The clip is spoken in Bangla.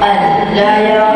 Allah ya Allah